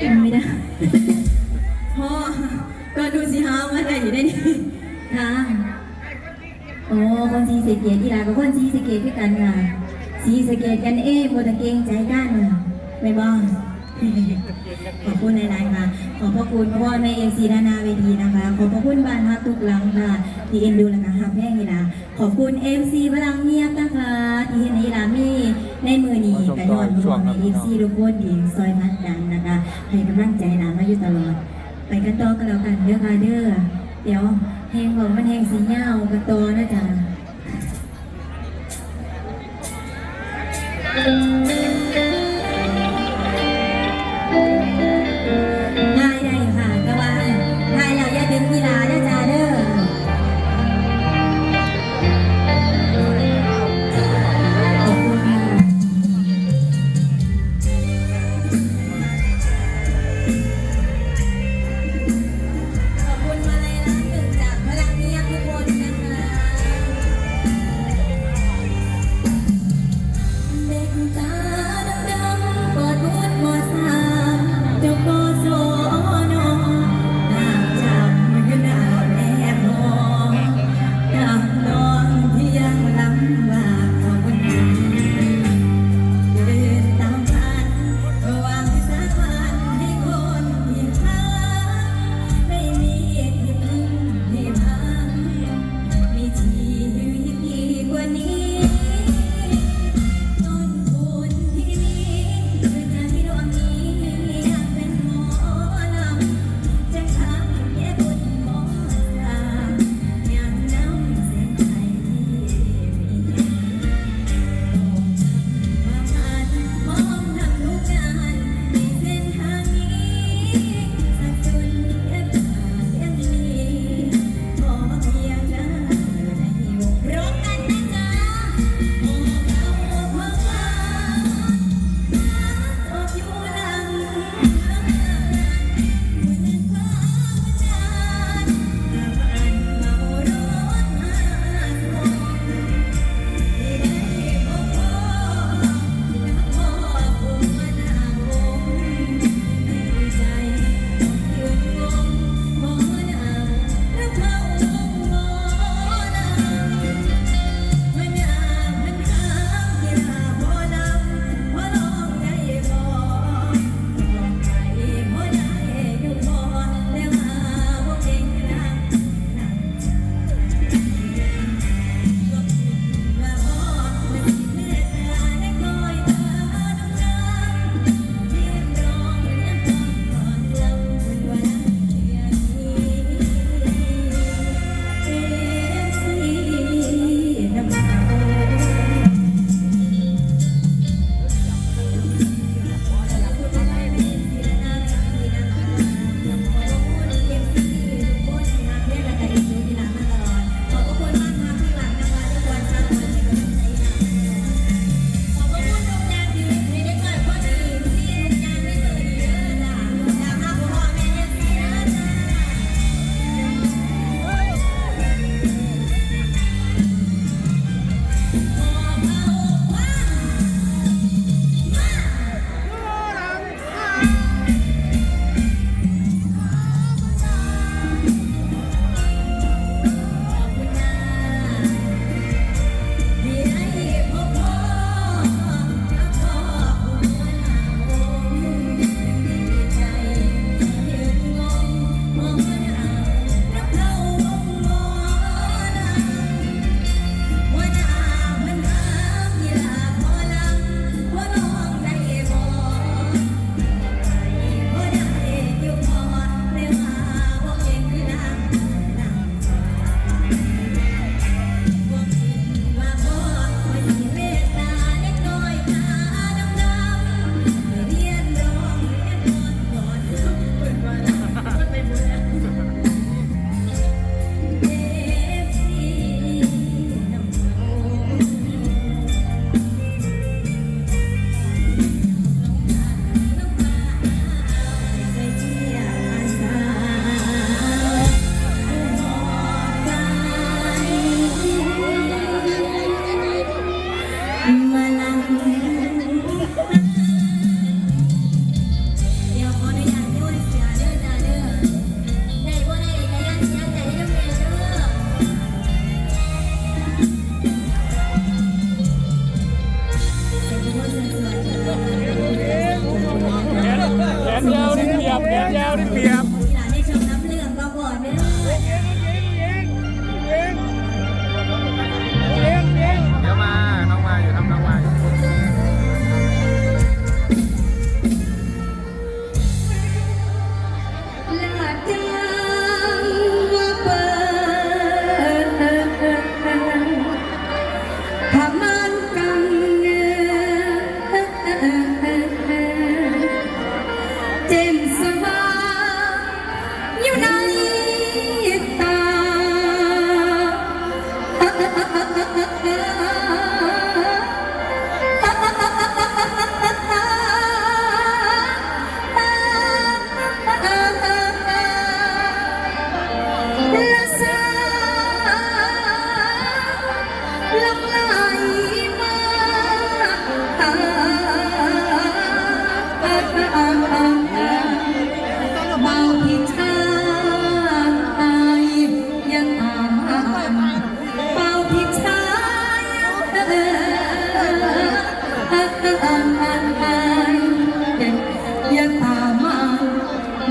กินไม่ได้พ่อก็ดูสิฮะมาได้อยู่ได้นี่นะโอ้คนสีสเกตอีหลากับคนสีสเกตด้วยกันค่ะสีสเกตกันเอ้โมตะเกงใจกันไม่บ้าง ขอบคุณในนายๆค่ะ ขอบพระคุณพ่อแม่เอฟซีนานาเวทีนะคะ ขอบพระคุณบ้านฮักทุกหลังค่ะ ที่เอ็นดูและก็ฮักแม่งนี่นะขอบคุณเอฟซีพลังเงียบนะคะ ที่เห็นในลามีในมือนี้กันยอนรวมในเอฟซีทุกคนดีซอยมัดดันนะคะ ให้กำลังใจหนามาอยู่ตลอด ไปกันต่อกันแล้วกันเด้อค่ะเด้อ เดี๋ยวแหงบอกมันแหงสีเงากันต่อนะจ๊ะ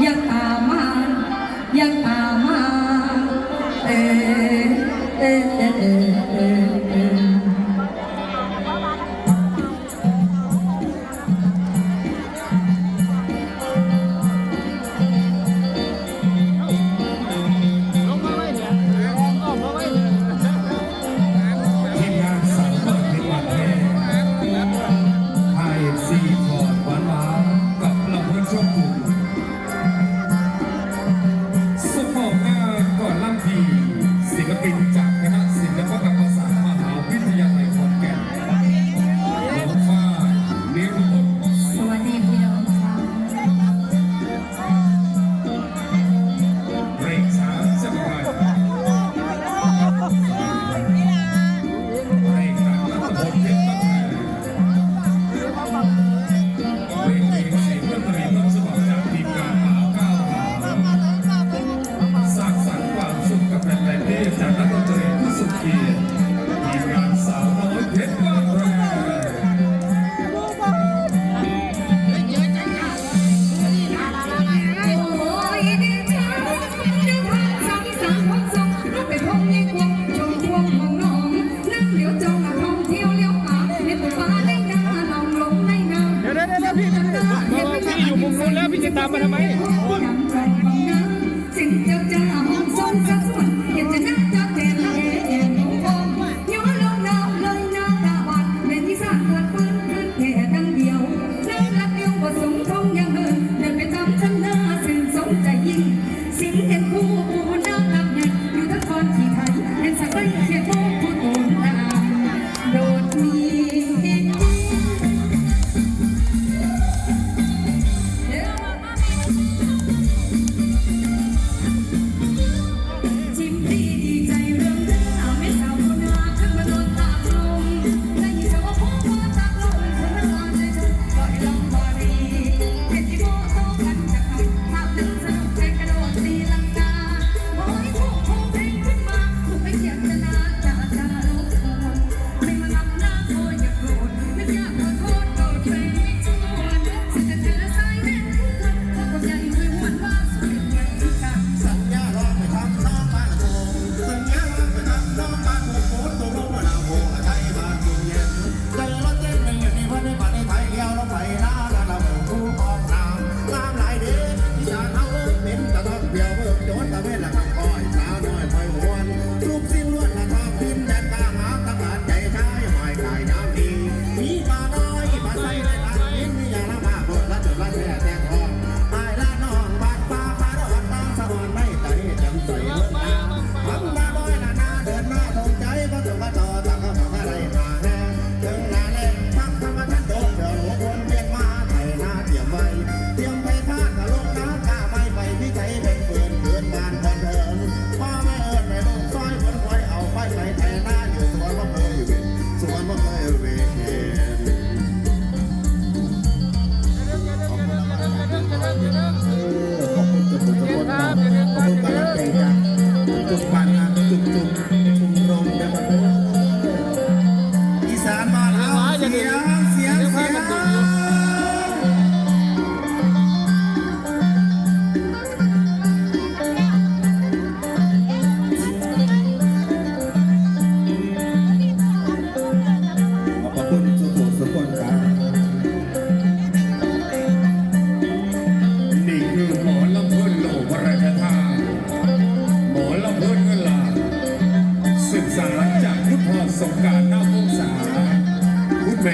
อยังตามมายังตาม acaba, né,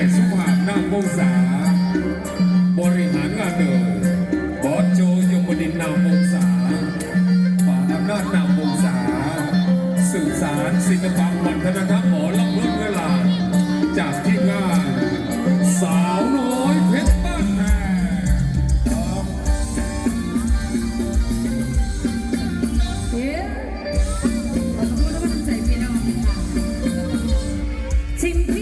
ศสุภาพนามวงศาบริหารงานโดยบอสโจยมดินนามวงศาป่าอำนานามวงศาสื่อสารศิลปะวัฒนธรรมหมอลำรุ่เวลา จากที่งาน สาวน้อยเพชรบ้านแพงชิมพ